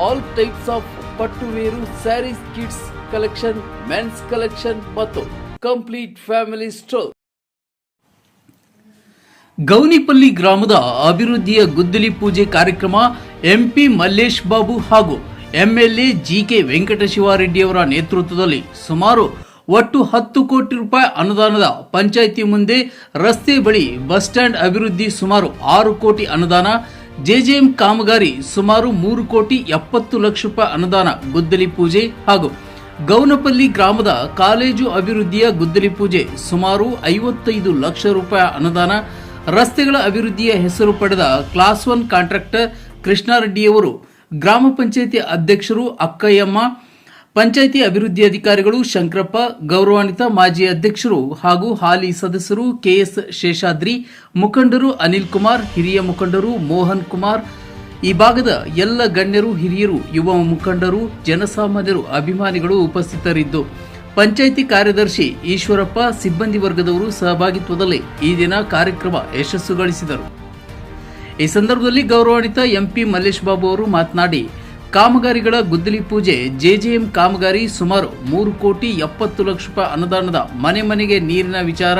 all types of ಪಟ್ಟುವೇರು sarees kids collection men's collection ಮತ್ತು complete family store Gownipalli ಗ್ರಾಮದ ಅಭಿವೃದ್ಧಿಯ ಗುದ್ದಲಿ ಪೂಜೆ ಕಾರ್ಯಕ್ರಮ ಎಂಪಿ ಮಲ್ಲೇಶ್ ಬಾಬು ಹಾಗೂ ಎಂಎಲ್ಎ ಜಿಕೆ ವೆಂಕಟಶಿವಾರೆಡ್ಡಿಯವರ ನೇತೃತ್ವದಲ್ಲಿ ಸುಮಾರು ಒಟ್ಟು ಹತ್ತು ಕೋಟಿ ರೂಪಾಯಿ ಅನುದಾನದ ಪಂಚಾಯಿತಿ ಮುಂದೆ ರಸ್ತೆ ಬಳಿ ಬಸ್ ಸ್ಟ್ಯಾಂಡ್ ಅಭಿವೃದ್ಧಿ ಸುಮಾರು ಆರು ಕೋಟಿ ಅನುದಾನ ಜೆಜೆಎಂ ಕಾಮಗಾರಿ ಸುಮಾರು ಮೂರು ಕೋಟಿ ಎಪ್ಪತ್ತು ಲಕ್ಷ ರೂಪಾಯಿ ಅನುದಾನ, ಗುದ್ದಲಿ ಪೂಜೆ ಹಾಗೂ ಗೌನಪಲ್ಲಿ ಗ್ರಾಮದ ಕಾಲೇಜು ಅಭಿವೃದ್ಧಿಯ ಗುದ್ದಲಿ ಪೂಜೆ ಸುಮಾರು ಐವತ್ತೈದು ಲಕ್ಷ ರೂಪಾಯಿ ಅನುದಾನ, ರಸ್ತೆಗಳ ಅಭಿವೃದ್ಧಿಯ ಹೆಸರು ಪಡೆದ ಕ್ಲಾಸ್ ಒನ್ ಕಾಂಟ್ರಾಕ್ಟರ್ ಕೃಷ್ಣಾರೆಡ್ಡಿಯವರು, ಗ್ರಾಮ ಪಂಚಾಯಿತಿ ಅಧ್ಯಕ್ಷರು ಅಕ್ಕಯ್ಯಮ್ಮ ಪಂಚಾಯಿತಿ ಅಭಿವೃದ್ಧಿ ಅಧಿಕಾರಿಗಳು ಶಂಕರಪ್ಪ, ಗೌರವಾನ್ವಿತ ಮಾಜಿ ಅಧ್ಯಕ್ಷರು ಹಾಗೂ ಹಾಲಿ ಸದಸ್ಯರು ಕೆಎಸ್ ಶೇಷಾದ್ರಿ, ಮುಖಂಡರು ಅನಿಲ್ ಕುಮಾರ್, ಹಿರಿಯ ಮುಖಂಡರು ಮೋಹನ್ ಕುಮಾರ್. ಈ ಭಾಗದ ಎಲ್ಲ ಗಣ್ಯರು, ಹಿರಿಯರು, ಯುವ ಮುಖಂಡರು, ಜನಸಾಮಾನ್ಯರು, ಅಭಿಮಾನಿಗಳು ಉಪಸ್ಥಿತರಿದ್ದು. ಪಂಚಾಯಿತಿ ಕಾರ್ಯದರ್ಶಿ ಈಶ್ವರಪ್ಪ, ಸಿಬ್ಬಂದಿ ವರ್ಗದವರು ಸಹಭಾಗಿತ್ವದಲ್ಲಿ ಈ ದಿನ ಕಾರ್ಯಕ್ರಮ ಯಶಸ್ಸುಗೊಳಿಸಿದರು. ಈ ಸಂದರ್ಭದಲ್ಲಿ ಗೌರವಾನ್ವಿತ ಎಂಪಿ ಮಲ್ಲೇಶ್ ಬಾಬು ಅವರು ಮಾತನಾಡಿ ಕಾಮಗಾರಿಗಳ ಗುದ್ದಲಿ ಪೂಜೆ ಜೆಜೆಎಂ ಕಾಮಗಾರಿ ಸುಮಾರು ಮೂರು ಕೋಟಿ ಎಪ್ಪತ್ತು ಲಕ್ಷ ರೂಪಾಯಿ ಅನುದಾನದ ಮನೆ ಮನೆಗೆ ನೀರಿನ ವಿಚಾರ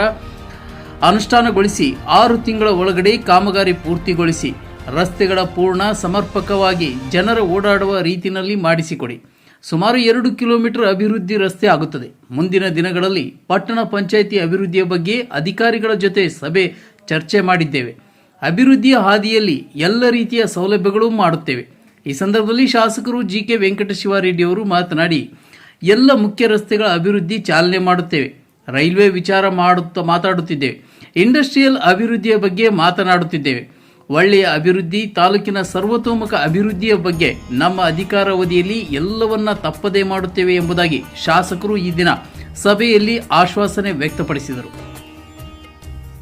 ಅನುಷ್ಠಾನಗೊಳಿಸಿ ಆರು ತಿಂಗಳ ಒಳಗಡೆ ಕಾಮಗಾರಿ ಪೂರ್ತಿಗೊಳಿಸಿ, ರಸ್ತೆಗಳ ಪೂರ್ಣ ಸಮರ್ಪಕವಾಗಿ ಜನರ ಓಡಾಡುವ ರೀತಿಯಲ್ಲಿ ಮಾಡಿಸಿಕೊಡಿ. ಸುಮಾರು ಎರಡು ಕಿಲೋಮೀಟರ್ ಅಭಿವೃದ್ಧಿ ರಸ್ತೆ ಆಗುತ್ತದೆ. ಮುಂದಿನ ದಿನಗಳಲ್ಲಿ ಪಟ್ಟಣ ಪಂಚಾಯಿತಿ ಅಭಿವೃದ್ಧಿಯ ಬಗ್ಗೆ ಅಧಿಕಾರಿಗಳ ಜೊತೆ ಸಭೆ ಚರ್ಚೆ ಮಾಡಿದ್ದೇವೆ. ಅಭಿವೃದ್ಧಿಯ ಹಾದಿಯಲ್ಲಿ ಎಲ್ಲ ರೀತಿಯ ಸೌಲಭ್ಯಗಳು ಮಾಡುತ್ತೇವೆ. ಈ ಸಂದರ್ಭದಲ್ಲಿ ಶಾಸಕರು ಜಿ ಕೆ ವೆಂಕಟಶಿವಾರೆಡ್ಡಿ ಅವರು ಮಾತನಾಡಿ, ಎಲ್ಲ ಮುಖ್ಯ ರಸ್ತೆಗಳ ಅಭಿವೃದ್ಧಿ ಚಾಲನೆ ಮಾಡುತ್ತೇವೆ. ರೈಲ್ವೆ ವಿಚಾರ ಮಾಡುತ್ತಾ ಮಾತಾಡುತ್ತಿದ್ದೇವೆ. ಇಂಡಸ್ಟ್ರಿಯಲ್ ಅಭಿವೃದ್ಧಿಯ ಬಗ್ಗೆ ಮಾತನಾಡುತ್ತಿದ್ದೇವೆ. ಒಳ್ಳೆಯ ಅಭಿವೃದ್ಧಿ, ತಾಲೂಕಿನ ಸರ್ವತೋಮುಖ ಅಭಿವೃದ್ಧಿಯ ಬಗ್ಗೆ ನಮ್ಮ ಅಧಿಕಾರಾವಧಿಯಲ್ಲಿ ಎಲ್ಲವನ್ನ ತಪ್ಪದೇ ಮಾಡುತ್ತೇವೆ ಎಂಬುದಾಗಿ ಶಾಸಕರು ಈ ದಿನ ಸಭೆಯಲ್ಲಿ ಆಶ್ವಾಸನೆ ವ್ಯಕ್ತಪಡಿಸಿದರು.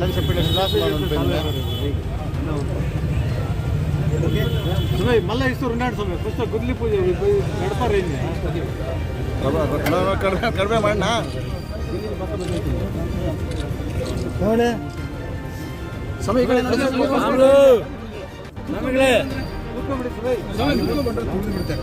ಲಂಚ ಸುಮೈ ಮಲ್ಲ ಇಷ್ಟು ರುನಾಡ್ ಸುಮ್ಮನೆ ಫಸ್ಟ್ ಗುದ್ಲಿ ಪೂಜೆ ನಡ್ತಾರೆ ಇನ್ನು ಕಡಿಮೆ ಮಾಡಣ ನೋಡಿ ಸಮಯಗಳೇ ಸಮಯಗಳೇ ಕೂತ್ಕೊಂಡ್ಬಿಡಿ ಸಮಯ ಕೂತ್ಕೊಂಡ್ಬಿಡ್ತಾರೆ.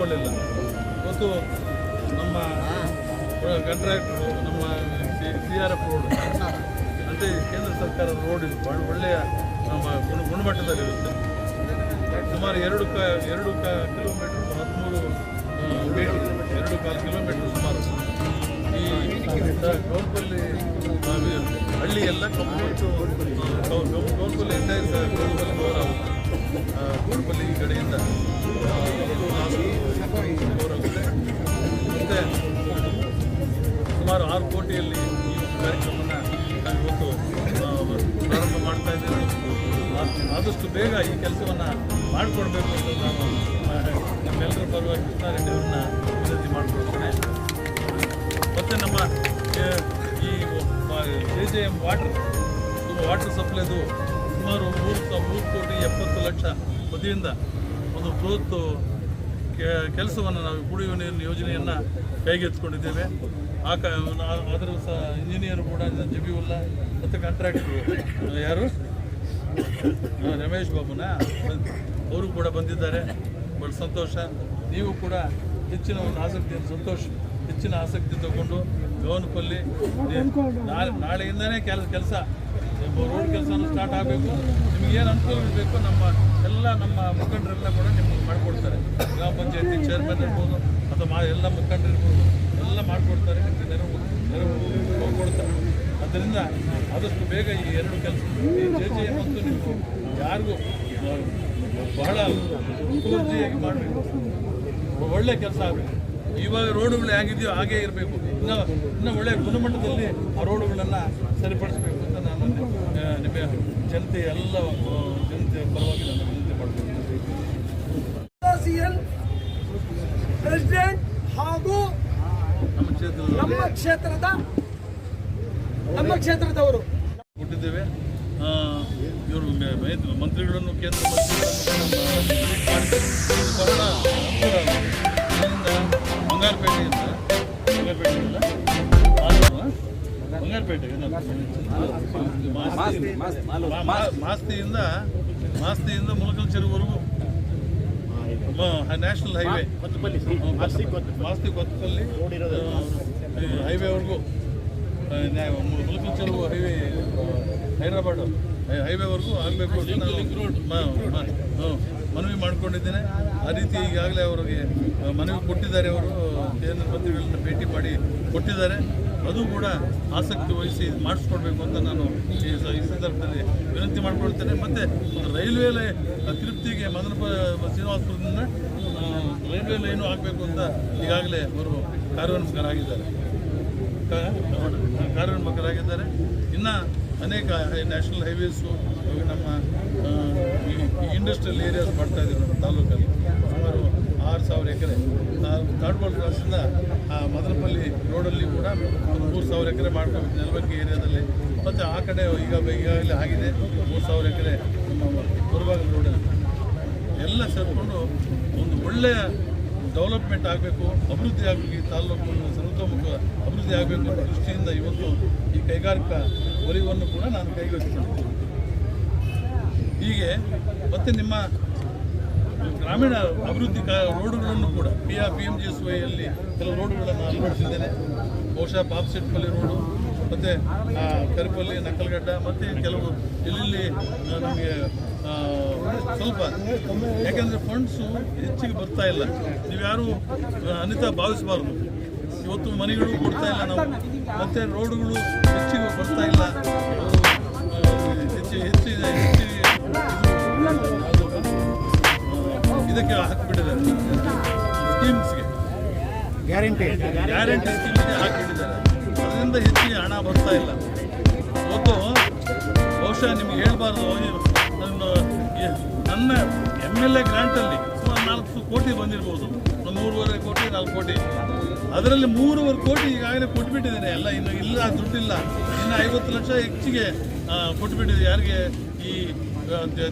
ಹಾಕ್ಕೊಳ್ಳಿಲ್ಲ ಇವತ್ತು ನಮ್ಮ ಕಾಂಟ್ರಾಕ್ಟರು ನಮ್ಮ ಸಿ ಆರ್ ಎಫ್ ರೋಡ್ ಅಂತ ಕೇಂದ್ರ ಸರ್ಕಾರ ರೋಡ್ ಇದು ಭಾಳ ಒಳ್ಳೆಯ ನಮ್ಮ ಗುಣ, ಗುಣಮಟ್ಟದಲ್ಲಿರುತ್ತೆ. ಸುಮಾರು ಎರಡು ಕ ಎರಡು ಕ, ಕಿಲೋಮೀಟ್ರ್, ಹದಿಮೂರು ಎರಡು ಕಾಲು ಕಿಲೋಮೀಟ್ರ್ ಸುಮಾರು. ಈ ಗೌರ್ಪಲ್ಲಿ ಹಳ್ಳಿ ಎಲ್ಲ complete Gourpalli entire Gourpalli cover ಆಗುತ್ತೆ ಈ ಕಡೆಯಿಂದ. ಕೋಟಿಯಲ್ಲಿ ಈ ಕಾರ್ಯಕ್ರಮವನ್ನು ನಾವು ಇವತ್ತು ಪ್ರಾರಂಭ ಮಾಡ್ತಾ ಇದ್ದೇವೆ ಆದಷ್ಟು ಬೇಗ ಈ ಕೆಲಸವನ್ನು ಮಾಡಿಕೊಡ್ಬೇಕು ಅಂತ ನಾನು ನಮ್ಮೆಲ್ಲರ ಪರವಾಗಿ ಕೃಷ್ಣಾರೆಡ್ಡಿ ಅವ್ರನ್ನ ವಿನಂತಿ ಮಾಡಿಕೊಳ್ತೇನೆ. ಮತ್ತು ನಮ್ಮ ಈ J J M water water ಸಪ್ಲೈದು ಸುಮಾರು ಮೂರು ಮೂರು ಕೋಟಿ ಎಪ್ಪತ್ತು ಲಕ್ಷ ವತಿಯಿಂದ ಒಂದು ಬೃಹತ್ ಕೆಲಸವನ್ನು ನಾವು ಕುಡಿಯುವ ನೀರಿನ ಯೋಜನೆಯನ್ನು ಕೈಗೆತ್ತಿಕೊಂಡಿದ್ದೇವೆ. ಆ ಕ ಆ- ಅದರ ಸಹ ಇಂಜಿನಿಯರ್ ಕೂಡ ಜಬಿಯುಲ್ಲ ಮತ್ತು ಕಾಂಟ್ರಾಕ್ಟ್ರು ಯಾರು? ರಮೇಶ್ ಬಾಬುನ? ಅವರು ಕೂಡ ಬಂದಿದ್ದಾರೆ. ಬಹಳ ಸಂತೋಷ. ನೀವು ಕೂಡ ಹೆಚ್ಚಿನ ಒಂದು ಆಸಕ್ತಿಯನ್ನು ಸಂತೋಷ ಹೆಚ್ಚಿನ ಆಸಕ್ತಿ ತಗೊಂಡು ಗೌನಪಲ್ಲಿ ನಾಳೆ ನಾಳೆಯಿಂದನೇ ಕೆಲ ಕೆಲಸ. ರೋಡ್ ಕೆಲಸನೂ ಸ್ಟಾರ್ಟ್ ಆಗಬೇಕು. ನಿಮ್ಗೆ ಏನು ಅನುಕೂಲ ಇರಬೇಕು ನಮ್ಮ ಎಲ್ಲ ನಮ್ಮ ಮುಖಂಡರೆಲ್ಲ ಕೂಡ ನಿಮ್ಗೆ ಮಾಡಿಕೊಡ್ತಾರೆ. ಗ್ರಾಮ ಪಂಚಾಯತಿ ಚೇರ್ಮನ್ ಇರ್ಬೋದು ಅಥವಾ ಎಲ್ಲ ಮುಖಂಡರು ಇರ್ಬೋದು ಎಲ್ಲ ಮಾಡಿಕೊಡ್ತಾರೆ ನೆರವು ನೆರವು ಕೊಡ್ತಾರೆ. ಅದರಿಂದ ಆದಷ್ಟು ಬೇಗ ಈ ಎರಡು ಕೆಲಸ ಜೆ ಜೆ ಮತ್ತು ನೀವು ಯಾರಿಗೂ ಬಹಳ ಮುತುವರ್ಜಿಯಾಗಿ ಮಾಡಬೇಕು. ಒಳ್ಳೆ ಕೆಲಸ ಆಗಬೇಕು. ಇವಾಗ ರೋಡುಗಳು ಹೇಗಿದೆಯೋ ಹಾಗೇ ಇರಬೇಕು. ಇನ್ನು, ಇನ್ನೂ ಒಳ್ಳೆಯ ಗುಣಮಟ್ಟದಲ್ಲಿ ಆ ರೋಡುಗಳನ್ನು ಸರಿಪಡಿಸಬೇಕು ಅಂತ ನಾನು ನಿಮಗೆ ಜನತೆ ಎಲ್ಲ ಜನತೆ ಪರವಾಗಿ ನಾನು ವಿನಂತಿ ಮಾಡ್ತೀನಿ ಪ್ರೆಸಿಡೆಂಟ್ ಹಾಗೂ ನಮ್ಮ ಕ್ಷೇತ್ರದ ನಮ್ಮ ಕ್ಷೇತ್ರದವರು ಕೊಟ್ಟಿದ್ದೇವೆ ಇವರು ಮಂತ್ರಿಗಳನ್ನು ಕೇಂದ್ರ ಮಂತ್ರಿಗಳನ್ನು ಮೀಟ್ ಮಾಡಿದ್ದೇವೆ. ಇದು ಬಹಳ ಅನುಕೂಲ ಆಗಿದೆ. ಇದರಿಂದ ಬಂಗಾರಪೇಟೆಯಿಂದ ಬಂಗಾರಪೇಟೆಯಿಂದ ಆಲೂರು, ಮಾಸ್ತಿ- ಮಾ- ಮಾ- ಮಾಸ್ತಿಯಿಂದ ಮಾಸ್ತಿಯಿಂದ ಮುಲಕಲ್ ಚೆರುವರೆಗೂ ನ್ಯಾಷನಲ್ ಹೈವೇ ಮಾಸ್ತಿ ಕೊತ್ತಪಲ್ಲಿ ಹೈವೇವರೆಗೂ ಮುಲಕಲ್ ಚೆರುವು ಹೈವೇ ಹೈದರಾಬಾದ್ ಹೈವೇವರೆಗೂ ಆಗಬೇಕು ಅಂತ ಮನವಿ ಮಾಡಿಕೊಂಡಿದ್ದೇನೆ. ಆ ರೀತಿ ಈಗಾಗಲೇ ಅವರಿಗೆ ಮನವಿ ಕೊಟ್ಟಿದ್ದಾರೆ ಅವರು. ಕೇಂದ್ರ ಮಂತ್ರಿಗಳನ್ನ ಭೇಟಿ ಮಾಡಿ ಕೊಟ್ಟಿದ್ದಾರೆ. ಅದು ಕೂಡ ಆಸಕ್ತಿ ವಹಿಸಿ ಮಾಡಿಸ್ಕೊಡ್ಬೇಕು ಅಂತ ನಾನು ಈ ಸಂದರ್ಭದಲ್ಲಿ ವಿನಂತಿ ಮಾಡಿಕೊಳ್ತೇನೆ. ಮತ್ತು ಒಂದು ಲೈ ತಿರುಪ್ತಿಗೆ ಮದನಪ ಶ್ರೀನಿವಾಸಪುರದಿಂದ ರೈಲ್ವೆ ಲೈನು ಆಗಬೇಕು ಅಂತ ಈಗಾಗಲೇ ಅವರು ಕಾರ್ಯೋನ್ಮುಖರಾಗಿದ್ದಾರೆ. ಕಾರ್ಯೋನ್ಮುಖರಾಗಿದ್ದಾರೆ. ಇನ್ನು ಅನೇಕ ನ್ಯಾಷನಲ್ ಹೈವೇಸು ನಮ್ಮ ಇಂಡಸ್ಟ್ರಿಯಲ್ ಏರಿಯಾಸ್ ಮಾಡ್ತಾ ಇದ್ದೀವಿ ನಮ್ಮ ತಾಲೂಕಲ್ಲಿ. ಆರು ಸಾವಿರ ಎಕರೆ. ಥರ್ಡ್ ಕಾಡ್ಗೋಲ್ ಕ್ರಾಸಿಂದ ಮದನಪಲ್ಲಿ ರೋಡಲ್ಲಿ ಕೂಡ ಒಂದು ಮೂರು ಸಾವಿರ ಎಕರೆ ಮಾಡ್ಕೋಬೇಕು ನೆಲವರ್ಗಿ ಏರಿಯಾದಲ್ಲಿ. ಮತ್ತು ಆ ಕಡೆ ಈಗ ಈಗಾಗಲೇ ಆಗಿದೆ ಮೂರು ಸಾವಿರ ಎಕರೆ ನಮ್ಮ ಮುರುಬಾಗ ರೋಡಲ್ಲಿ. ಎಲ್ಲ ಸೇರಿಕೊಂಡು ಒಂದು ಒಳ್ಳೆಯ ಡೆವಲಪ್ಮೆಂಟ್ ಆಗಬೇಕು, ಅಭಿವೃದ್ಧಿ ಆಗಬೇಕು ಈ ತಾಲೂಕು, ಸರ್ವತೋಮುಖ ಅಭಿವೃದ್ಧಿ ಆಗಬೇಕು ಅನ್ನೋ ದೃಷ್ಟಿಯಿಂದ ಇವತ್ತು ಈ ಕೈಗಾರಿಕಾ ವಲಯವನ್ನು ಕೂಡ ನಾನು ಕೈಗೆತ್ತಿಕೊಂಡಿದ್ದೀನಿ. ಹೀಗೆ ಮತ್ತೆ ನಿಮ್ಮ ಗ್ರಾಮೀಣ ಅಭಿವೃದ್ಧಿ ರೋಡುಗಳನ್ನು ಕೂಡ P R P M G S ವೈಯಲ್ಲಿ ಕೆಲವು ರೋಡುಗಳನ್ನು ಅಳವಡಿಸಿದ್ದೇನೆ. ಬಹುಶಃ ಪಾಪ್ಸೆಟ್ಪಲ್ಲಿ ರೋಡು, ಮತ್ತು ಕರಿಪಲ್ಲಿ ನಕ್ಕಲ್ಗಡ್ಡ ಮತ್ತು ಕೆಲವು ಎಲ್ಲೆಲ್ಲಿ ನಮಗೆ ಸ್ವಲ್ಪ ಯಾಕೆಂದರೆ ಫಂಡ್ಸು ಹೆಚ್ಚಿಗೆ ಬರ್ತಾ ಇಲ್ಲ. ನೀವು ಯಾರು ಅನಿತಾ ಭಾವಿಸಬಾರ್ದು. ಇವತ್ತು ಮನೆಗಳು ಕೊಡ್ತಾ ಇಲ್ಲ ನಾವು. ಮತ್ತು ರೋಡುಗಳು ಹೆಚ್ಚಿಗೆ ಬರ್ತಾ ಇಲ್ಲ. ಹೆಚ್ಚು ಹೆಚ್ಚು, ಹೆಚ್ಚಿಗೆ ಇದಕ್ಕೆ ಹಾಕಿಬಿಟ್ಟಿದ್ದಾರೆ. ಸ್ಕೀಮ್ಸ್ಗೆ ಗ್ಯಾರಂಟಿ ಗ್ಯಾರಂಟಿ ಸ್ಕೀಮ್ಗೆ ಹಾಕಿಬಿಟ್ಟಿದ್ದಾರೆ. ಅದರಿಂದ ಹೆಚ್ಚಿಗೆ ಹಣ ಬರ್ತಾ ಇಲ್ಲ. ಮತ್ತು ಬಹುಶಃ ನಿಮ್ಗೆ ಹೇಳ್ಬಾರ್ದು ನನ್ನ ನನ್ನ ಎಂ ಎಲ್ ಎ ಗ್ರಾಂಟಲ್ಲಿ ಸುಮಾರು ನಾಲ್ಕು ಕೋಟಿ ಬಂದಿರ್ಬೋದು. ಒಂದು ಮೂರುವರೆ ಕೋಟಿ ನಾಲ್ಕು ಕೋಟಿ. ಅದರಲ್ಲಿ ಮೂರುವರೆ ಕೋಟಿ ಈಗಾಗಲೇ ಕೊಟ್ಬಿಟ್ಟಿದ್ದೇನೆ. ಎಲ್ಲ ಇನ್ನು ಇಲ್ಲ ದುಡ್ಡಿಲ್ಲ. ಇನ್ನು ಐವತ್ತು ಲಕ್ಷ ಹೆಚ್ಚಿಗೆ ಕೊಟ್ಬಿಟ್ಟಿದೆ. ಯಾರಿಗೆ? ಈ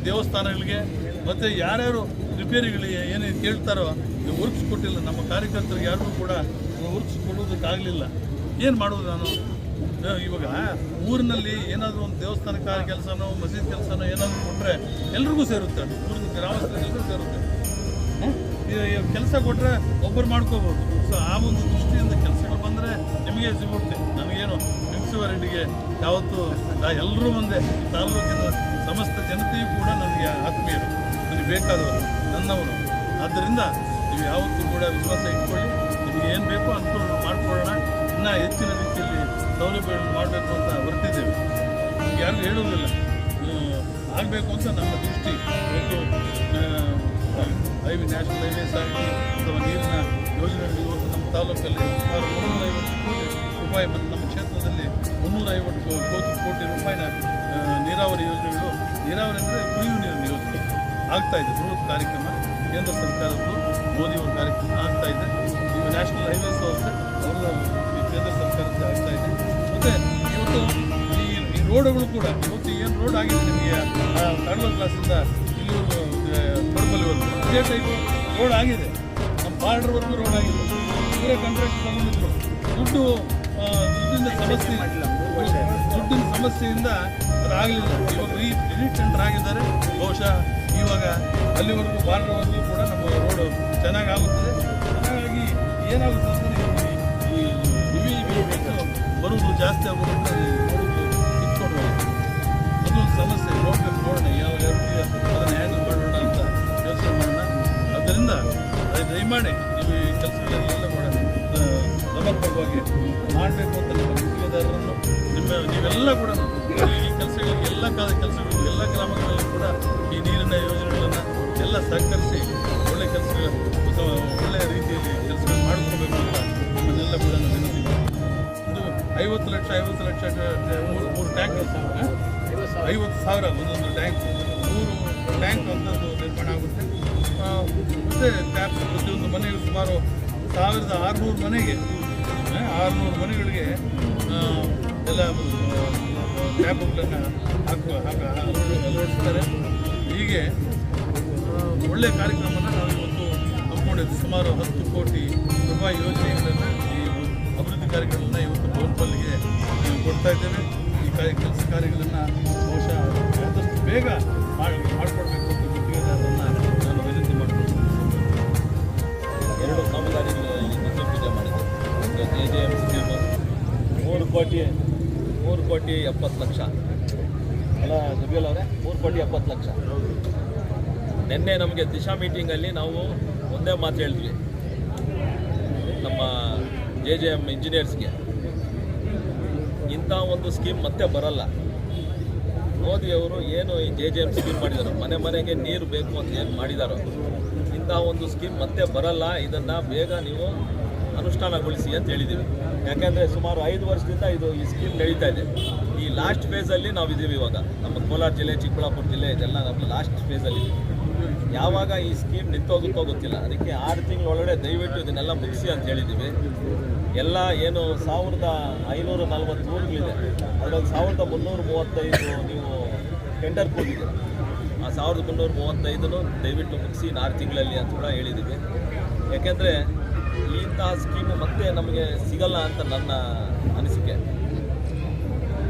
ದೇವಸ್ಥಾನಗಳಿಗೆ. ಮತ್ತು ಯಾರ್ಯಾರು ರಿಪೇರಿಗಳಿಗೆ ಏನೇನು ಕೇಳ್ತಾರೋ ಕೊಟ್ಟಿಲ್ಲ ನಮ್ಮ ಕಾರ್ಯಕರ್ತರಿಗೆ ಯಾರಿಗೂ ಕೂಡ ಕೊಡೋದಕ್ಕಾಗಲಿಲ್ಲ ಏನು ಮಾಡೋದು ನಾನು? ಇವಾಗ ಊರಿನಲ್ಲಿ ಏನಾದರೂ ಒಂದು ದೇವಸ್ಥಾನ ಕಾರ್ಯ ಕೆಲಸನೋ, ಮಸೀದ್ ಕೆಲಸನೋ ಏನಾದರೂ ಕೊಟ್ಟರೆ ಎಲ್ರಿಗೂ ಸೇರುತ್ತೆ. ಊರಿನ ಗ್ರಾಮಸ್ಥರೆಲ್ಲರಿಗೂ ಸೇರುತ್ತೆ. ಕೆಲಸ ಕೊಟ್ಟರೆ ಒಬ್ಬರು ಮಾಡ್ಕೋಬೋದು. ಸೊ ಆ ಒಂದು ದೃಷ್ಟಿಯಿಂದ ಕೆಲಸಗಳು ಬಂದರೆ ನಿಮಗೆ ಸಿಗುತ್ತೆ. ನಮಗೇನು ರೆಡ್ಡಿಗೆ ಯಾವತ್ತೂ ಎಲ್ಲರೂ ಮುಂದೆ ತಾಲೂಕಿನ ಸಮಸ್ತ ಜನತೆಯೂ ಕೂಡ ನಮಗೆ ಆತ್ಮೀಯರು. ನನಗೆ ಬೇಕಾದವರು. ನನ್ನವರು ಆದ್ದರಿಂದ ನೀವು ಯಾವತ್ತೂ ಕೂಡ ವಿಶ್ವಾಸ ಇಟ್ಕೊಳ್ಳಿ. ನಿಮಗೆ ಏನು ಬೇಕೋ ಅನುಕೂಲ ಮಾಡಿಕೊಳ್ಳೋಣ. ಇನ್ನೂ ಹೆಚ್ಚಿನ ರೀತಿಯಲ್ಲಿ ಸೌಲಭ್ಯಗಳನ್ನು ಮಾಡಬೇಕು ಅಂತ ಹೊರಟಿದ್ದೇವೆ. ಯಾರು ಹೇಳೋದಿಲ್ಲ ಆಗಬೇಕು ಅಂತ ನಮ್ಮ ದೃಷ್ಟಿ. ಒಂದು ಐ ವಿ ನ್ಯಾಷನಲ್ ಹೈವೇಸ್ ಆಗಲಿ ಅಥವಾ ನೀರಿನ ಯೋಜನೆಗಳು ಇವತ್ತು ನಮ್ಮ ತಾಲೂಕಲ್ಲಿ ಸುಮಾರು ಮುನ್ನೂರೈವತ್ತು ಕೋಟಿ ರೂಪಾಯಿ ಮತ್ತು ನಮ್ಮ ಕ್ಷೇತ್ರದಲ್ಲಿ ಮುನ್ನೂರೈವತ್ತು ಕೋಟಿ ಕೋಟಿ ರೂಪಾಯಿನ ನೀರಾವರಿ ಯೋಜನೆಗಳು. ನೀರಾವರಿ ಅಂದರೆ ಕುಡಿಯುವ ಆಗ್ತಾ ಇದೆ. ಬೃಹತ್ ಕಾರ್ಯಕ್ರಮ ಕೇಂದ್ರ ಸರ್ಕಾರದ್ದು ಮೋದಿಯವರ ಕಾರ್ಯಕ್ರಮ ಆಗ್ತಾ ಇದೆ. ಈಗ ನ್ಯಾಷನಲ್ ಹೈವೇಸ್ ಅಷ್ಟೇ ಅವರು ಕೇಂದ್ರ ಸರ್ಕಾರದ್ದು ಆಗ್ತಾ ಇದೆ. ಮತ್ತೆ ಇವತ್ತು ಈ ರೋಡುಗಳು ಕೂಡ, ಇವತ್ತು ಏನು ರೋಡ್ ಆಗಿದೆ ನಿಮಗೆ? ಕಡಲ ಕ್ಲಾಸಿಂದ ಇಲ್ಲಿ ತೊಡಪಲ್ಲಿವರೆಗೂ ಇದೇ ಟೈಪ್ ರೋಡ್ ಆಗಿದೆ. ನಮ್ಮ ಬಾರ್ಡ್ರ್ವರೆಗೂ ರೋಡ್ ಆಗಿದೆ. ಇವರೇ ಕಾಂಟ್ರಾಕ್ಟ್ ತಗೊಂಡಿದ್ರು ದುಡ್ಡು ದುಡ್ಡಿನ ಸಮಸ್ಯೆ, ದುಡ್ಡಿನ ಸಮಸ್ಯೆಯಿಂದ ಅದು ಆಗಲಿಲ್ಲ ಇವಾಗ ರೀ ಟೆಂಡರ್ ಆಗಿದ್ದಾರೆ. ಬಹುಶಃ ಇವಾಗ ಅಲ್ಲಿವರೆಗೂ ಬಾರ್ಡ್ರ್ವರೆಗೂ ಕೂಡ ನಮ್ಮ ರೋಡು ಚೆನ್ನಾಗಿ ಆಗುತ್ತದೆ ಹಾಗಾಗಿ ಏನಾಗುತ್ತೆ ಅಂದರೆ ಈ ಇವಿ ಬರುವುದು ಜಾಸ್ತಿ ಆಗೋದ್ರಿಂದ ಈ ಅದೊಂದು ಸಮಸ್ಯೆ. ರೋಡ್ಗೆ ನೋಡೋಣ ಯಾವ ರೀತಿ ಅದನ್ನು ಹ್ಯಾಂಡಲ್ ಮಾಡೋಣ ಅಂತ ಯೋಚನೆ ಮಾಡೋಣ. ಆದ್ದರಿಂದ ದಯಮಾಡಿ ನೀವು ಈ ಕೆಲಸಗಳೆಲ್ಲ ಕೂಡ ಸಮರ್ಪಕವಾಗಿ ಮಾಡಬೇಕು ಅಂತ ನಿಮ್ಮ ಗುತ್ತಿಗೆದಾರರನ್ನು ನಿಮ್ಮ, ನೀವೆಲ್ಲ ಕೂಡ ಕೆಲಸಗಳಿಗೆ ಎಲ್ಲ ಕಾಲ ಕೆಲಸಗಳು, ಎಲ್ಲ ಗ್ರಾಮಗಳಲ್ಲಿ ಕೂಡ ಈ ನೀರಿನ ಯೋಜನೆಗಳನ್ನು ಎಲ್ಲ ಸಹಕರಿಸಿ ಒಳ್ಳೆ ಕೆಲಸಗಳು ಒಳ್ಳೆಯ ರೀತಿಯಲ್ಲಿ ಕೆಲಸಗಳು ಮಾಡ್ಕೋಬೇಕು ಅಂತ ನಿಮ್ಮನ್ನೆಲ್ಲ ಕೂಡ ವಿನಂತಿ. ಒಂದು ಐವತ್ತು ಲಕ್ಷ ಐವತ್ತು ಲಕ್ಷ ಮೂರು ಮೂರು ಟ್ಯಾಂಕ್ ಐವತ್ತು ಸಾವಿರ, ಒಂದೊಂದು ಟ್ಯಾಂಕ್ ಮೂರು ಟ್ಯಾಂಕ್ ಅಂತದ್ದು ನಿರ್ಮಾಣ ಆಗುತ್ತೆ. ಮತ್ತು ಟ್ಯಾಪ್ ಪ್ರತಿಯೊಂದು ಮನೆಗೆ ಸುಮಾರು ಸಾವಿರದ ಆರುನೂರು ಮನೆಗೆ ಆರುನೂರು ಮನೆಗಳಿಗೆ ಎಲ್ಲ ಟ್ಯಾಪ್ಗಳನ್ನು ಹಾಕುವ ಹಾಕ ಅಳವಡಿಸ್ತಾರೆ ಹೀಗೆ ಒಳ್ಳೆಯ ಕಾರ್ಯಕ್ರಮನ ನಾವು ಇವತ್ತು ಹಮ್ಮಿಕೊಂಡಿದ್ದು. ಸುಮಾರು ಹತ್ತು ಕೋಟಿ ರೂಪಾಯಿ ಯೋಜನೆಗಳನ್ನು ಈ ಅಭಿವೃದ್ಧಿ ಕಾರ್ಯಗಳನ್ನು ಇವತ್ತು ಬೋನ್ಪಲ್ಲಿಗೆ ಕೊಡ್ತಾ ಇದ್ದೇವೆ. ಈ ಕಾರ್ಯ ಕೆಲಸ ಕಾರ್ಯಗಳನ್ನು ಬಹುಶಃ ಆದಷ್ಟು ಬೇಗ ಮಾಡಿ, ಮಾಡಿಕೊಡ್ಬೇಕು ಅಂತ ಗುತ್ತಿಗೆದಾರರನ್ನು ನಾನು ವಿನಂತಿ ಮಾಡಿಕೊಡ್ತೀನಿ ಎರಡು ಕಾಮಗಾರಿಗಳಲ್ಲಿ ಪೂಜೆ ಮಾಡಿದೆ ಮೂರು ಕೋಟಿ ಕೋಟಿ ಎಪ್ಪತ್ತು ಲಕ್ಷ. ಅಲ್ಲ ಜಬಿಯಲ್ ಅವರೇ ಮೂರು ಕೋಟಿ ಎಪ್ಪತ್ತು ಲಕ್ಷ. ನಿನ್ನೆ ನಮಗೆ ದಿಶಾ ಮೀಟಿಂಗಲ್ಲಿ ನಾವು ಒಂದೇ ಮಾತು ಹೇಳಿದ್ವಿ. ನಮ್ಮ ಜೆ ಜೆ ಎಂ ಇಂಜಿನಿಯರ್ಸ್ಗೆ ಇಂಥ ಒಂದು ಸ್ಕೀಮ್ ಮತ್ತೆ ಬರಲ್ಲ. ಮೋದಿಯವರು ಏನು ಈ ಜೆ ಜೆ ಎಂ ಸ್ಕೀಮ್ ಮಾಡಿದಾರೋ ಮನೆ ಮನೆಗೆ ನೀರು ಬೇಕು ಅಂತ ಏನು ಮಾಡಿದಾರೋ ಇಂಥ ಒಂದು ಸ್ಕೀಮ್ ಮತ್ತೆ ಬರಲ್ಲ. ಇದನ್ನು ಬೇಗ ನೀವು ಅನುಷ್ಠಾನಗೊಳಿಸಿ ಅಂತ ಹೇಳಿದ್ದೀವಿ. ಯಾಕೆಂದರೆ ಸುಮಾರು ಐದು ವರ್ಷದಿಂದ ಇದು ಈ ಸ್ಕೀಮ್ ನಡೀತಾ ಇದೆ. ಈ ಲಾಸ್ಟ್ ಫೇಸಲ್ಲಿ ನಾವು ಇದ್ದೀವಿ ಇವಾಗ. ನಮ್ಮ ಕೋಲಾರ ಜಿಲ್ಲೆ, ಚಿಕ್ಕಬಳ್ಳಾಪುರ ಜಿಲ್ಲೆ ಇದೆಲ್ಲ ನಮ್ಮ ಲಾಸ್ಟ್ ಫೇಸಲ್ಲಿ ಯಾವಾಗ ಈ ಸ್ಕೀಮ್ ನಿಂತೋಗುತ್ತೋ ಗೊತ್ತಿಲ್ಲ. ಅದಕ್ಕೆ ಆರು ತಿಂಗಳೊಳಗಡೆ ದಯವಿಟ್ಟು ಇದನ್ನೆಲ್ಲ ಮುಗಿಸಿ ಅಂತ ಹೇಳಿದ್ದೀವಿ. ಎಲ್ಲ ಏನು ಸಾವಿರದ ಐನೂರ ನಲ್ವತ್ತು ಊರುಗಳಿದೆ. ಅದರಲ್ಲಿ ಸಾವಿರದ ಮುನ್ನೂರ ಮೂವತ್ತೈದು ನೀವು ಟೆಂಡರ್ ಕೂಗಿದ್ದೀರ ಆ ಸಾವಿರದ ಮುನ್ನೂರ ಮೂವತ್ತೈದನ್ನು ದಯವಿಟ್ಟು ಮುಗಿಸಿ ಆರು ತಿಂಗಳಲ್ಲಿ ಅಂತ ಕೂಡ ಹೇಳಿದ್ದೀವಿ. ಯಾಕೆಂದರೆ ಇಂತಹ ಸ್ಕೀಮು ಮತ್ತೆ ನಮಗೆ ಸಿಗಲ್ಲ ಅಂತ ನನ್ನ ಅನಿಸಿಕೆ.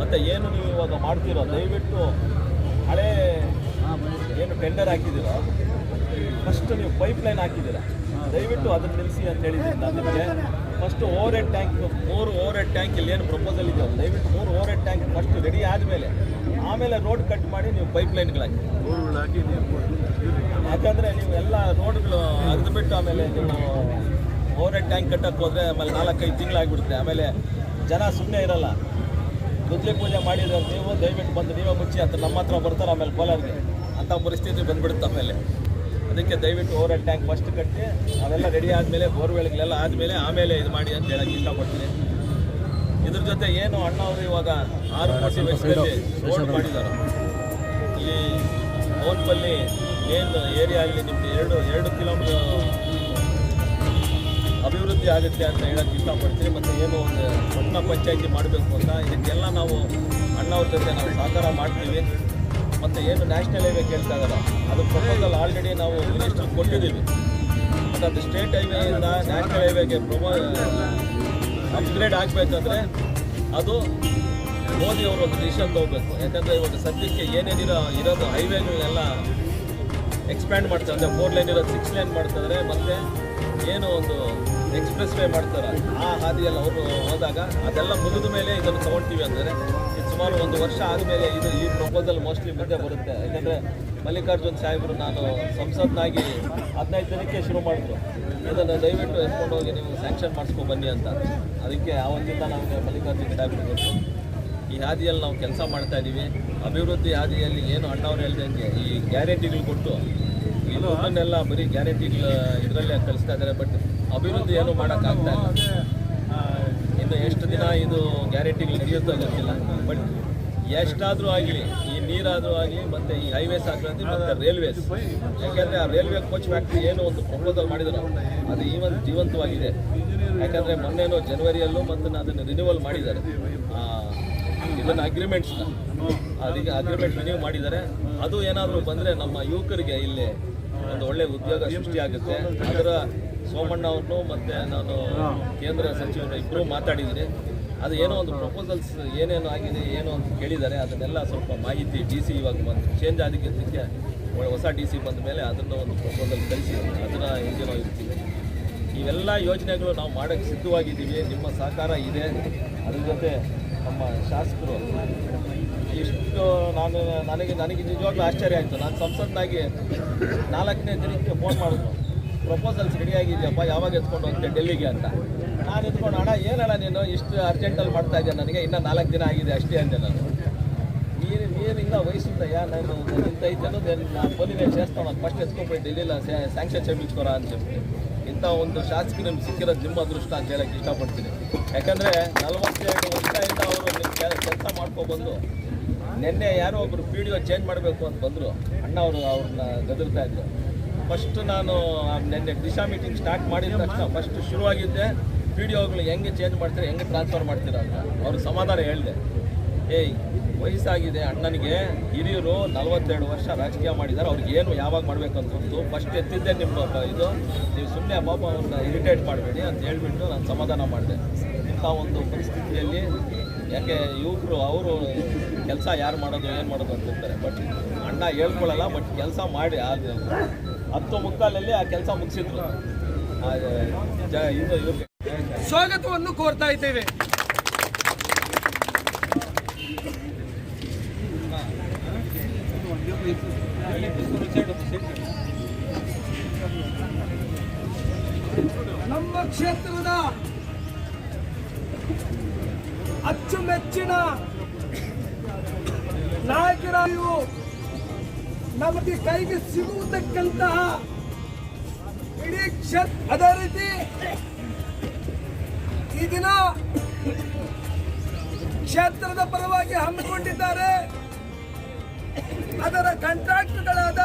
ಮತ್ತು ಏನು ನೀವು ಇವಾಗ ಮಾಡ್ತೀರೋ, ದಯವಿಟ್ಟು ಹಳೆ ಏನು ಟೆಂಡರ್ ಹಾಕಿದ್ದೀರೋ ಫಸ್ಟ್ ನೀವು ಪೈಪ್ ಲೈನ್ ಹಾಕಿದ್ದೀರಾ? ದಯವಿಟ್ಟು ಅದನ್ನು ನಿಲ್ಲಿಸಿ ಅಂತ ಹೇಳಿದ್ದೀನಿ ನಾನು ಫಸ್ಟ್ ಓವರ್ ಹೆಡ್ ಟ್ಯಾಂಕ್ ಮೂರು ಓವರ್ ಹೆಡ್ ಟ್ಯಾಂಕ್ ಇಲ್ಲಿ ಏನು ಪ್ರಪೋಸಲ್ ಇದೆಯೋ, ದಯವಿಟ್ಟು ಮೂರು over head tank first ready ಆದಮೇಲೆ, ಆಮೇಲೆ ರೋಡ್ ಕಟ್ ಮಾಡಿ ನೀವು ಪೈಪ್ ಲೈನ್ಗಳಾಕಿ ರೋಡ್ಗಳಾಗಿ ನೀರು ಕೊಡ್ತೀವಿ ಯಾಕಂದರೆ ನೀವು ಎಲ್ಲ ರೋಡ್ಗಳು ಅರ್ದ್ಬಿಟ್ಟು ಆಮೇಲೆ ನೀವು ಓವರ್ ಟ್ಯಾಂಕ್ ಕಟ್ಟಕ್ಕೆ ಹೋದರೆ ಆಮೇಲೆ ನಾಲ್ಕೈದು ತಿಂಗಳಾಗ್ಬಿಡುತ್ತೆ. ಆಮೇಲೆ ಜನ ಸುಮ್ಮನೆ ಇರಲ್ಲ. ಗುದ್ಲಿ ಪೂಜೆ ಮಾಡಿದ್ರೆ ನೀವು ದಯವಿಟ್ಟು ಬಂದು ನೀವೇ ಮುಚ್ಚಿ ಅಂತ ನಮ್ಮ ಹತ್ರ ಬರ್ತಾರೆ ಆಮೇಲೆ ಕೋಲಾರಿಗೆ ಅಂಥ ಪರಿಸ್ಥಿತಿ ಬಂದ್ಬಿಡುತ್ತೆ ಆಮೇಲೆ. ಅದಕ್ಕೆ ದಯವಿಟ್ಟು ಓವರ್ ಹೆಡ್ ಟ್ಯಾಂಕ್ ಫಸ್ಟ್ ಕಟ್ಟಿ ಅವೆಲ್ಲ ರೆಡಿ ಆದಮೇಲೆ ಬೋರ್ವೆಲ್ಗಳೆಲ್ಲ ಆದಮೇಲೆ ಆಮೇಲೆ ಇದು ಮಾಡಿ ಅಂತ ಹೇಳಕ್ಕೆ ಇಷ್ಟಪಡ್ತೀನಿ. ಇದ್ರ ಜೊತೆ ಏನು ಅಣ್ಣ ಅವರು ಇವಾಗ ಆರು ಕೋಟಿ ವೆಚ್ಚದಲ್ಲಿ ರೋಡ್ ಮಾಡಿದ್ದಾರೆ. ಈ ಮೇನ್ ಏನು ಏರಿಯಲ್ಲಿ ನಿಮಗೆ ಎರಡು ಎರಡು ಕಿಲೋಮೀಟರ್ ಅಭಿವೃದ್ಧಿ ಆಗುತ್ತೆ ಅಂತ ಹೇಳಕ್ಕೆ ಇಷ್ಟಪಡ್ತೀನಿ. ಮತ್ತು ಏನು ಒಂದು ಪಟ್ಟಣ ಪಂಚಾಯಿತಿ ಮಾಡಬೇಕು ಅಂತ ಇದಕ್ಕೆಲ್ಲ ನಾವು ಅಣ್ಣವ್ರ ಜೊತೆ ನಾವು ಸಹಕಾರ ಮಾಡ್ತೀವಿ. ಮತ್ತು ಏನು ನ್ಯಾಷನಲ್ ಹೈವೇ ಕೇಳ್ತಾ ಇದ್ದಾರೆ ಅದು ಪ್ರಪೋಸಲ್ ಆಲ್ರೆಡಿ ನಾವು ಮಿನಿಸ್ಟರ್ ಕೊಟ್ಟಿದ್ದೀವಿ. ಮತ್ತು ಅದು ಸ್ಟೇಟ್ ಹೈವೇಯಿಂದ ನ್ಯಾಷನಲ್ ಹೈವೇಗೆ ಪ್ರಮೋ ಅಪ್ಗ್ರೇಡ್ ಆಗಬೇಕಂದ್ರೆ ಅದು ಮೋದಿ ಅವರು ಒಂದು ಡಿಸಿಷನ್ ತಗೋಬೇಕು ಯಾಕಂದರೆ ಇವಾಗ ಸದ್ಯಕ್ಕೆ ಏನೇನಿರೋ, ಇರೋದು ಹೈವೇಗಳನ್ನೆಲ್ಲ ಎಕ್ಸ್ಪ್ಯಾಂಡ್ ಮಾಡ್ತಾರೆ. ಅಂದರೆ ಫೋರ್ ಲೈನ್ ಇರೋದು ಸಿಕ್ಸ್ ಲೈನ್ ಮಾಡ್ತಾರೆ. ಮತ್ತು ಏನು ಒಂದು ಎಕ್ಸ್ಪ್ರೆಸ್ ವೇ ಮಾಡ್ತಾರೆ? ಆ ಹಾದಿಯಲ್ಲಿ ಅವರು ಹೋದಾಗ ಅದೆಲ್ಲ ಮುಗಿದ ಮೇಲೆ ಇದನ್ನು ತಗೊಳ್ತೀವಿ ಅಂದರೆ ಇದು ಸುಮಾರು ಒಂದು ವರ್ಷ ಆದಮೇಲೆ ಇದು ಈ ಪ್ರಪೋಸಲ್ ಮೋಸ್ಟ್ಲಿ ಮುಂದೆ ಬರುತ್ತೆ. ಯಾಕಂದರೆ ಮಲ್ಲಿಕಾರ್ಜುನ್ ಸಾಹೇಬರು ನಾನು ಸಂಸತ್ನಾಗಿ ಹದಿನೈದು ದಿನಕ್ಕೆ ಶುರು ಮಾಡಿದ್ರು. ಇದನ್ನು ದಯವಿಟ್ಟು ಎತ್ಕೊಂಡು ಹೋಗಿ ನೀವು ಸ್ಯಾಂಕ್ಷನ್ ಮಾಡಿಸ್ಕೊಂಡು ಬನ್ನಿ ಅಂತ. ಅದಕ್ಕೆ ಆವತ್ತಿಂದ ನಮಗೆ ಮಲ್ಲಿಕಾರ್ಜುನ್ ಸಾಹೇಬರು ಗೊತ್ತು. ಈ ಹಾದಿಯಲ್ಲಿ ನಾವು ಕೆಲಸ ಮಾಡ್ತಾ ಇದ್ದೀವಿ ಅಭಿವೃದ್ಧಿ ಹಾದಿಯಲ್ಲಿ ಏನು ಅಣ್ಣವ್ರು ಹೇಳ್ದಂಗೆ ಈ ಗ್ಯಾರಂಟಿಗಳು ಕೊಟ್ಟು ಈ ಅದನ್ನೆಲ್ಲ ಬರೀ ಗ್ಯಾರಂಟಿಗಳು ಇದರಲ್ಲೇ ಕಲಿಸ್ತಾ ಇದ್ದಾರೆ. ಬಟ್ ಅಭಿವೃದ್ಧಿ ಏನು ಮಾಡೋಕ್ಕಾಗ್ತಾ ಇಲ್ಲ. ಇನ್ನು ಎಷ್ಟು ದಿನ ಇದು ಗ್ಯಾರಂಟಿಗಳು ನಡೆಯುತ್ತೋ ಗೊತ್ತಿಲ್ಲ. ಬಟ್ ಎಷ್ಟಾದರೂ ಆಗಲಿ, ಈ ನೀರಾದರೂ ಆಗಲಿ, ಮತ್ತೆ ಈ ಹೈವೇಸ್ ಆಗಲಿ ಮತ್ತು ರೈಲ್ವೇಸ್ ಯಾಕೆಂದರೆ ಆ ರೈಲ್ವೆ ಕೋಚ್ ಫ್ಯಾಕ್ಟ್ರಿ ಏನು ಒಂದು ಪ್ರಪೋಸಲ್ ಮಾಡಿದ್ರು. ಅದು ಈವನ್ ಜೀವಂತವಾಗಿದೆ. ಯಾಕಂದರೆ ಮೊನ್ನೆನೋ ಜನವರಿಯಲ್ಲೂ ಮತ್ತು ಅದನ್ನು ರಿನ್ಯೂವಲ್ ಮಾಡಿದ್ದಾರೆ. ಇದನ್ನ ಅಗ್ರಿಮೆಂಟ್ಸ್ನ ಅದಕ್ಕೆ ಅಗ್ರಿಮೆಂಟ್ ರಿನ್ಯೂ ಮಾಡಿದ್ದಾರೆ. ಅದು ಏನಾದರೂ ಬಂದರೆ ನಮ್ಮ ಯುವಕರಿಗೆ ಇಲ್ಲಿ ಒಂದು ಒಳ್ಳೆಯ ಉದ್ಯೋಗ ಸೃಷ್ಟಿಯಾಗುತ್ತೆ. ಅದರ ಸೋಮಣ್ಣ ಅವರು ಮತ್ತು ನಾನು ಕೇಂದ್ರ ಸಚಿವರು ಇಬ್ಬರು ಮಾತಾಡಿದ್ದೀನಿ ಅದು ಏನೋ ಒಂದು ಪ್ರಪೋಸಲ್ಸ್ ಏನೇನು ಆಗಿದೆ ಏನು ಅಂತ ಕೇಳಿದ್ದಾರೆ. ಅದನ್ನೆಲ್ಲ ಸ್ವಲ್ಪ ಮಾಹಿತಿ ಡಿ ಸಿ ಇವಾಗ ಬಂದು ಚೇಂಜ್ ಆಗಿದ್ದಕ್ಕೆ ಹೊಸ ಡಿ ಸಿ ಬಂದ ಮೇಲೆ ಅದನ್ನು ಒಂದು ಪ್ರಪೋಸಲ್ ಕಳಿಸಿ. ಅದನ್ನು ನಾವು ಇರ್ತೀವಿ. ಇವೆಲ್ಲ ಯೋಜನೆಗಳು ನಾವು ಮಾಡೋಕ್ಕೆ ಸಿದ್ಧವಾಗಿದ್ದೀವಿ. ನಿಮ್ಮ ಸಹಕಾರ ಇದೆ. ಅದ್ರ ಜೊತೆ ನಮ್ಮ ಶಾಸಕರು ಇಷ್ಟು ನಾನು ನನಗೆ ನನಗೆ ನಿಜವಾಗ್ಲೂ ಆಶ್ಚರ್ಯ ಆಯಿತು. ನಾನು ಸಂಸತ್ನಾಗಿ ನಾಲ್ಕನೇ ದಿನಕ್ಕೆ ಫೋನ್ ಮಾಡಿದ್ರು ಪ್ರಪೋಸಲ್ಸ್ ರೆಡಿಯಾಗಿದೆಯಪ್ಪ ಯಾವಾಗ ಎತ್ಕೊಂಡು ಹೋಗ್ತೀನಿ ಡೆಲ್ಲಿಗೆ ಅಂತ. ನಾನು ಎತ್ಕೊಂಡು, ಅಣ್ಣ, ಏನಣ್ಣ ನೀನು? ಇಷ್ಟು ಅರ್ಜೆಂಟಲ್ಲಿ ಮಾಡ್ತಾ ಇದ್ದೆ ನನಗೆ? ಇನ್ನೂ ನಾಲ್ಕು ದಿನ ಆಗಿದೆ ಅಷ್ಟೇ ಅಂದೆ ನಾನು. ನೀರು ನೀನಿಂದ ವಯಸ್ಸುಂದಯ್ಯ ನಾನು ಇಂಥೈತೆ ಅನ್ನೋದು ನಾನು ಬಂದಿದ್ದೇನೆ ಸೇರಿಸ್ತಾವ ಫಸ್ಟ್ ಎತ್ಕೊಂಡ್ಬಿಟ್ಟು ಡೆಲ್ಲಿಲ್ಲ ಸ್ಯಾಂಕ್ಷನ್ ಚೇಮಿಸ್ಕೊರ ಅಂತ ಹೇಳಿ ಇಂಥ ಒಂದು ಶಾಸಕಿನ ಸಿಕ್ಕಿರೋ ನಿಮ್ಮ ಅದೃಷ್ಟ ಅಂತ ಹೇಳಕ್ಕೆ ಇಷ್ಟಪಡ್ತೀನಿ. ಯಾಕಂದರೆ ನಲವತ್ತೆರಡು ವರ್ಷದಿಂದ ಅವರು ಕೆಲಸ ಮಾಡ್ಕೊಬಂದು ನಿನ್ನೆ ಯಾರೋ ಒಬ್ಬರು ಪಿ ಡಿ ಚೇಂಜ್ ಮಾಡಬೇಕು ಅಂತ ಬಂದರು. ಅಣ್ಣ ಅವರು, ಅವ್ರನ್ನ ಗದರ್ತಾ ಇದ್ದರು ಫಸ್ಟ್ ನಾನು ನಿನ್ನೆ ದಿಶಾ ಮೀಟಿಂಗ್ ಸ್ಟಾರ್ಟ್ ಮಾಡಿದ ತಕ್ಷಣ ಫಸ್ಟ್ ಶುರುವಾಗಿದ್ದೆ. ಪಿ ಡಿ ಒಗಳು ಹೆಂಗೆ ಚೇಂಜ್ ಮಾಡ್ತೀರಾ, ಹೆಂಗೆ ಟ್ರಾನ್ಸ್ಫರ್ ಮಾಡ್ತೀರಾ ಅಂತ. ಅವರು ಸಮಾಧಾನ ಹೇಳಿದೆ. ಏಯ್, ವಯಸ್ಸಾಗಿದೆ ಅಣ್ಣನಿಗೆ. ಹಿರಿಯರು ನಲವತ್ತೆರಡು ವರ್ಷ ರಾಜಕೀಯ ಮಾಡಿದ್ದಾರೆ. ಅವ್ರಿಗೆ ಏನು ಯಾವಾಗ ಮಾಡಬೇಕು ಅಂತ ಗೊತ್ತು. ಫಸ್ಟ್ ಎತ್ತಿದ್ದೆ ನಿಮ್ಮ ಇದು. ನೀವು ಸುಮ್ಮನೆ ಪಾಪ ಅವ್ರನ್ನ ಇರಿಟೇಟ್ ಮಾಡಬೇಡಿ ಅಂತ ಹೇಳ್ಬಿಟ್ಟು ನಾನು ಸಮಾಧಾನ ಮಾಡಿದೆ. ಇಂಥ ಒಂದು ಪರಿಸ್ಥಿತಿಯಲ್ಲಿ ಯಾಕೆ ಯುವಕರು, ಅವರು ಕೆಲಸ ಯಾರು ಮಾಡೋದು, ಏನು ಮಾಡೋದು ಅಂತಿರ್ತಾರೆ ಬಟ್ ಅಣ್ಣ ಹೇಳ್ಕೊಳ್ಳಲ್ಲ ಬಟ್ ಕೆಲಸ ಮಾಡಿ ಅದು ಹತ್ತು ಮುಕ್ಕಾಲಲ್ಲಿ ಆ ಕೆಲಸ ಮುಗಿಸಿದ್ರು. ಸ್ವಾಗತವನ್ನು ಕೋರ್ತಾ ಇದ್ದೇವೆ. ನಮ್ಮ ಕ್ಷೇತ್ರದ ಅಚ್ಚುಮೆಚ್ಚಿನ ನಾಯಕರಾಗಿಯೂ ನಮಗೆ ಕೈಗೆ ಸಿಗುವುದಕ್ಕಂತಹ ಇಡೀ ಕ್ಷೇತ್ರ ಅದೇ ರೀತಿ ಈ ದಿನ ಕ್ಷೇತ್ರದ ಪರವಾಗಿ ಹಮ್ಮಿಕೊಂಡಿದ್ದಾರೆ. ಅದರ ಕಾಂಟ್ರಾಕ್ಟ್ಗಳಾದ